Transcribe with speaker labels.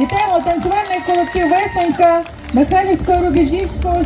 Speaker 1: Вітаємо танцювальний колектив Весненька Михайлівського Рубіжівського.